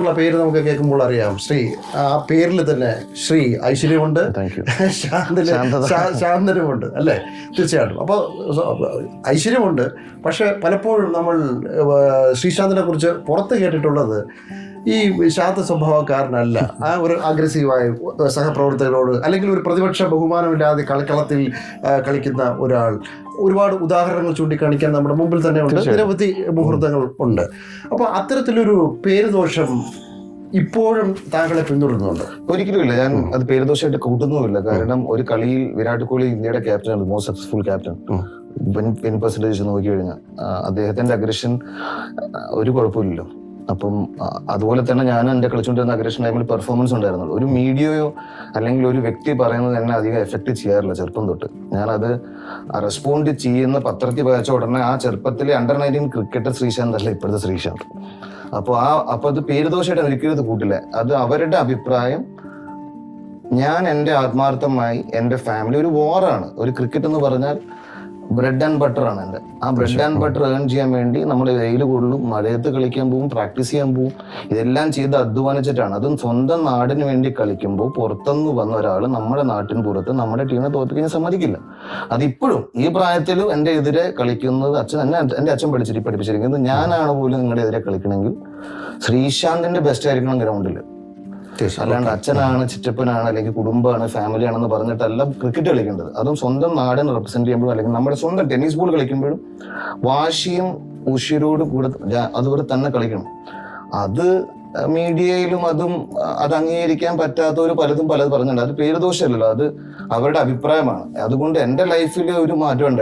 ഉള്ള പേര് നമുക്ക് കേൾക്കുമ്പോൾ അറിയാം. ശ്രീ ആ പേരിൽ തന്നെ ശ്രീ ഐശ്വര്യമുണ്ട്. ശാന്തനുമുണ്ട് അല്ലേ? തീർച്ചയായിട്ടും. അപ്പോൾ ഐശ്വര്യമുണ്ട്. പക്ഷെ പലപ്പോഴും നമ്മൾ ശ്രീശാന്തിനെ കുറിച്ച് പുറത്ത് കേട്ടിട്ടുള്ളത് ഈ ശാന്ത സ്വഭാവക്കാരനല്ല ആ ഒരു അഗ്രസീവായ സഹപ്രവർത്തകരോട് അല്ലെങ്കിൽ ഒരു പ്രതിപക്ഷ ബഹുമാനമില്ലാതെ കളിക്കളത്തിൽ കളിക്കുന്ന ഒരാൾ. ഒരുപാട് ഉദാഹരണങ്ങൾ ചൂണ്ടിക്കാണിക്കാൻ നമ്മുടെ മുമ്പിൽ തന്നെ ഉണ്ട്. നിരവധി മുഹൂർത്തങ്ങൾ ഉണ്ട്. അപ്പോൾ അത്തരത്തിലൊരു പേരുദോഷം ഇപ്പോഴും താങ്കളെ പിന്തുടരുന്നുണ്ട്. ഒരിക്കലും ഇല്ല ഞാൻ അത് പേരുദോഷമായിട്ട് കൂട്ടുന്നുമില്ല. കാരണം ഒരു കളിയിൽ വിരാട് കോഹ്ലി ഇന്ത്യയുടെ captain most successful captain pen പെൻ പെർസെന്റേജ് നോക്കി കഴിഞ്ഞാൽ അദ്ദേഹത്തിന്റെ അഗ്രഷൻ ഒരു കുഴപ്പമില്ലല്ലോ. അപ്പം അതുപോലെ തന്നെ ഞാൻ എന്റെ കളിച്ചുകൊണ്ടിരുന്ന അഗ്രഷൻ ടൈമിൽ പെർഫോമൻസ് ഉണ്ടായിരുന്നുള്ളൂ. ഒരു മീഡിയയോ അല്ലെങ്കിൽ ഒരു വ്യക്തി പറയുന്നത് എന്നെ അധികം എഫക്റ്റ് ചെയ്യാറില്ല ചെറുപ്പം തൊട്ട്. ഞാനത് റെസ്പോണ്ട് ചെയ്യുന്ന പത്രത്തിൽ വായിച്ച ഉടനെ ആ ചെറുപ്പത്തിലെ അണ്ടർ നയന്റീൻ ക്രിക്കറ്റർ ശ്രീശാന്ത് അല്ല ഇപ്പോഴത്തെ ശ്രീശാന്ത്. അപ്പോൾ ആ അപ്പോൾ അത് പേരുദോഷമായിട്ട് ഒരിക്കലും ഇത് കൂട്ടില്ല. അത് അവരുടെ അഭിപ്രായം ഞാൻ എന്റെ ആത്മാർത്ഥമായി എന്റെ ഫാമിലി ഒരു വാറാണ് ഒരു ക്രിക്കറ്റ് എന്ന് പറഞ്ഞാൽ ബ്രെഡ് ആൻഡ് ബട്ടർ ആണ് എന്റെ. ആ ബ്രെഡ് ആൻഡ് ബട്ടർ ഏൺ ചെയ്യാൻ വേണ്ടി നമ്മൾ വെയിൽ കൂടുതലും മഴയത്ത് കളിക്കാൻ പോകും പ്രാക്ടീസ് ചെയ്യാൻ പോകും ഇതെല്ലാം ചെയ്ത് അധ്വാനിച്ചിട്ടാണ്. അതും സ്വന്തം നാടിന് വേണ്ടി കളിക്കുമ്പോൾ പുറത്തുനിന്ന് വന്ന ഒരാൾ നമ്മുടെ നാട്ടിന് പുറത്ത് നമ്മുടെ ടീമിനെ തോൽപ്പിക്കാൻ സമ്മതിക്കില്ല. അതിപ്പോഴും ഈ പ്രായത്തിലും എന്റെ എതിരെ കളിക്കുന്നത് അച്ഛൻ എന്നെ എന്റെ അച്ഛൻ പഠിച്ചിട്ട് പഠിപ്പിച്ചിരിക്കുന്നത് ഞാനാണ് പോലും നിങ്ങളുടെ എതിരെ കളിക്കണമെങ്കിൽ ശ്രീശാന്തിന്റെ ബെസ്റ്റ് ആയിരിക്കണം ഗ്രൗണ്ടിൽ അല്ലാണ്ട് അച്ഛനാണ് ചിറ്റപ്പനാണ് അല്ലെങ്കിൽ കുടുംബമാണ് ഫാമിലി ആണെന്ന് പറഞ്ഞിട്ടല്ല ക്രിക്കറ്റ് കളിക്കേണ്ടത്. അതും സ്വന്തം നാടിനെ റെപ്രസെന്റ് ചെയ്യുമ്പോഴും അല്ലെങ്കിൽ നമ്മുടെ സ്വന്തം ടെന്നീസ് ബോൾ കളിക്കുമ്പോഴും വാശിയും ഉഷിരോട് കൂടെ അതുപോലെ തന്നെ കളിക്കണം. അത് മീഡിയയിലും അതും അത് അംഗീകരിക്കാൻ പറ്റാത്തവർ പലതും പലതും പറഞ്ഞിട്ടുണ്ട്. അത് പേരുദോഷമല്ലല്ലോ അത് അവരുടെ അഭിപ്രായമാണ്. അതുകൊണ്ട് എന്റെ ലൈഫിൽ ഒരു മാറ്റം ഉണ്ടായി